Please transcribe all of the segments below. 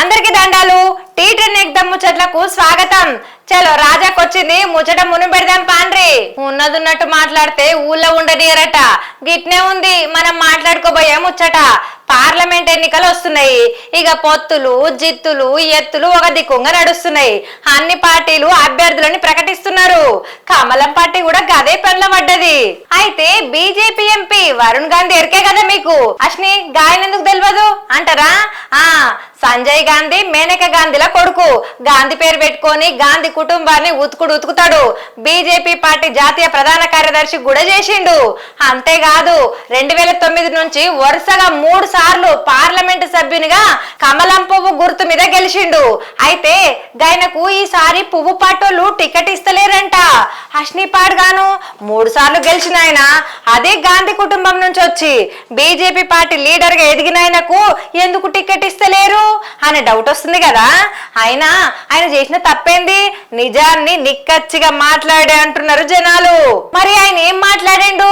అందరికి దండాలు. Tea ten ముచ్చట్లకు స్వాగతం. చలో రాజాకొచ్చింది ముచ్చట మును పెడదాం పాండ్రి. ఉన్నదున్నట్టు మాట్లాడితే ఊళ్ళో ఉండనీయరట. గిట్నే ఉంది మనం మాట్లాడుకోబోయే ముచ్చట. పార్లమెంట్ ఎన్నికలు వస్తున్నాయి. ఇక పొత్తులు జిత్తులు ఎత్తులు ఒక దిక్కుంగా నడుస్తున్నాయి. అన్ని పార్టీలు అభ్యర్థులని ప్రకటిస్తున్నారు. కమలం పార్టీ కూడా గదే పనిలో పడ్డది అయితే బీజేపీ ఎంపీ వరుణ్ గాంధీ ఎరికే కదా మీకు? అశ్ని గాయన ఎందుకు తెలియదు అంటారా? ఆ సంజయ్ గాంధీ మేనక గాంధీల కొడుకు. గాంధీ పేరు పెట్టుకొని గాంధీ కుటుంబాన్ని ఉతుకుడు ఉతుకుతాడు. బీజేపీ పార్టీ జాతీయ ప్రధాన కార్యదర్శి కూడా చేసిండు. అంతేకాదు రెండు వేల తొమ్మిది నుంచి వరుసగా మూడు సార్లు పార్లమెంటు సభ్యునిగా కమలం పువ్వు గుర్తు మీద గెలిచిండు. అయితే గైనకు ఈసారి పువ్వు పాటోళ్ళు టికెట్ ఇస్తలేరంట. అష్నిపాడ్ గాను మూడు సార్లు గెలిచిన ఆయన అదే గాంధీ కుటుంబం నుంచి వచ్చి బీజేపీ పార్టీ లీడర్గా ఎదిగిన ఆయనకు ఎందుకు టికెట్ ఇస్తలేరు? అనే డౌట్ వస్తుంది కదా. అయినా ఆయన చేసిన తప్పేంది? నిజాన్ని నిక్కచ్చిగా మాట్లాడే అంటున్నారు జనాలు. మరి ఆయన ఏం మాట్లాడిండు?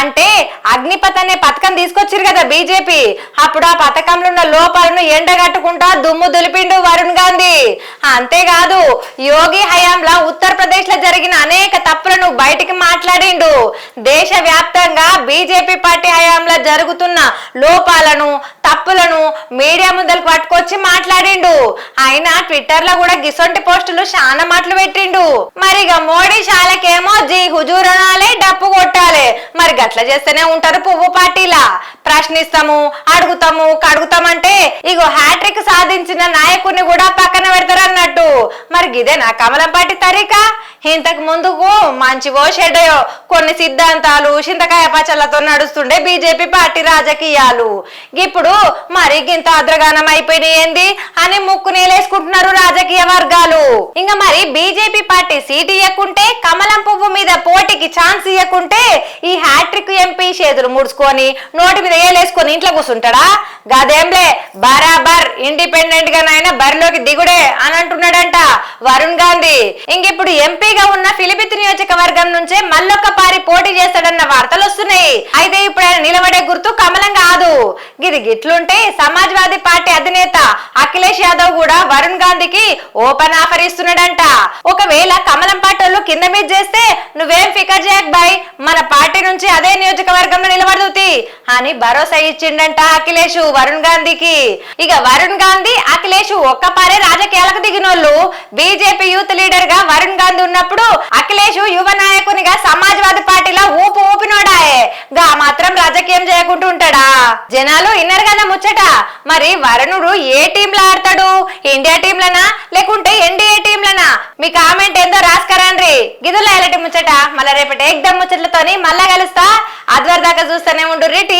అంటే అగ్నిపథ్ అనే పథకం తీసుకొచ్చారు కదా బీజేపీ. అప్పుడు ఆ పథకంలో ఉన్న లోపాలను ఎండగట్టుకుంటా దుమ్ము దులిపిండు వరుణ్ గాంధీ. అంతేకాదు యోగి హయాంలో ఉత్తరప్రదేశ్లో జరిగిన అనేక తప్పులను బయటికి మాట్లాడిండు. దేశ వ్యాప్తంగా బీజేపీ పార్టీ హయాంలో జరుగుతున్న లోపాలను తప్పులను మీడియా ముందలకు పట్టుకొచ్చి మాట్లాడిండు. ఆయన ట్విట్టర్లో కూడా గిసొంటి పోస్టులు చాలా మాటలు పెట్టిండు. మరిగా మోడీ చాలా మరి గట్ల చేస్తేనే ఉంటారు పువ్వు పార్టీలా. ప్రశ్నిస్తాము అడుగుతాము కడుగుతామంటే ఇగో హ్యాట్రిక్ సాధించిన నాయకుడిని కూడా పక్కన పెడతారు అన్నట్టు మరి ఇదేనా కమలం పార్టీ తరీకా. ఇంతకు ముందుకు మంచివో చెడ్డయో కొన్ని సిద్ధాంతాలు చింతకాయ పచ్చళ్ళతో నడుస్తుండే బీజేపీ పార్టీ రాజకీయాలు. ఇప్పుడు మరి గింత అద్రగానం అయిపోయినాయి ఏంది అని ముక్కు నేలేసుకుంటున్నారు ఇంకా మరి బీజేపీ పార్టీ సీట్ ఇవ్వకుంటే కమలం పువ్వు మీద పోటీకి ఛాన్స్ ఇవ్వకుంటే ఈ హ్యాట్రిక్ ఎంపీ చేతులు ముడుచుకొని నోటి మీద ఏలేసుకొని ఇంట్లో కూర్చుంటాడా? గదేంలే బరాబర్ ఇండిపెండెంట్గా నాయన బరిలోకి దిగుడే అని అంటున్నాడంట వరుణ్ గాంధీ. ఇంకిప్పుడు ఎంపీగా ఉన్న ఫిలిపిత్ నియోజకవర్గం నుంచే మల్లొక్క పారి పోటీ చేస్తాడన్న వార్తలు వస్తున్నాయి. అయితే ఇప్పుడు ఆయన నిలబడే గుర్తు కమలం కాదు. గిది గిట్లుంటే సమాజ్వాదీ పార్టీ అధినేత అఖిలేష్ యాదవ్ కూడా వరుణ్ గాంధీకి ఓపెన్ ఆఫర్ ఇస్తున్నాడంట. ఒకవేళ కమలం పార్టీ వాళ్ళు కింద మీద చేస్తే నువ్వేం ఫికర్ చేయక్ బాయ్. మన పార్టీ నుంచి అదే నియోజకవర్గంలో నిలబడి అని భరోసా ఇచ్చిండంట అఖిలేష్ వరుణ్ గాంధీకి. ఇక వరుణ్ గాంధీ అఖిలేష్ ఒక్క పారే రాజకీయాలకు దిగినోళ్ళు. బీజేపీ యూత్ లీడర్గా వరుణ్ గాంధీ ఉన్నప్పుడు అఖిలేష్ యువ నాయకునిగా సమాజ్వాదీ పార్టీలో ఊపు ఊపినోడాయే. గా మాత్రం రాజకీయం చేయకుంటూ ఉంటాడా? జనాలు ఇన్నర్ కదా ముచ్చట. మరి వరుణుడు ఏ టీం లో ఆడతాడు? ఇండియా టీంలనా? లేకుంటే ఎన్డీఏ టీంలనా? మీ కామెంట్ ఏందో రాసుకరండ్రి గిదుల ఎలాంటి ముచ్చట. మళ్ళీ రేపటి ఎగ్దమ్ ముచ్చట్లతోని మళ్ళా కలుస్తా. ఆదివారం దాకా చూస్తూనే ఉండు. Tea tea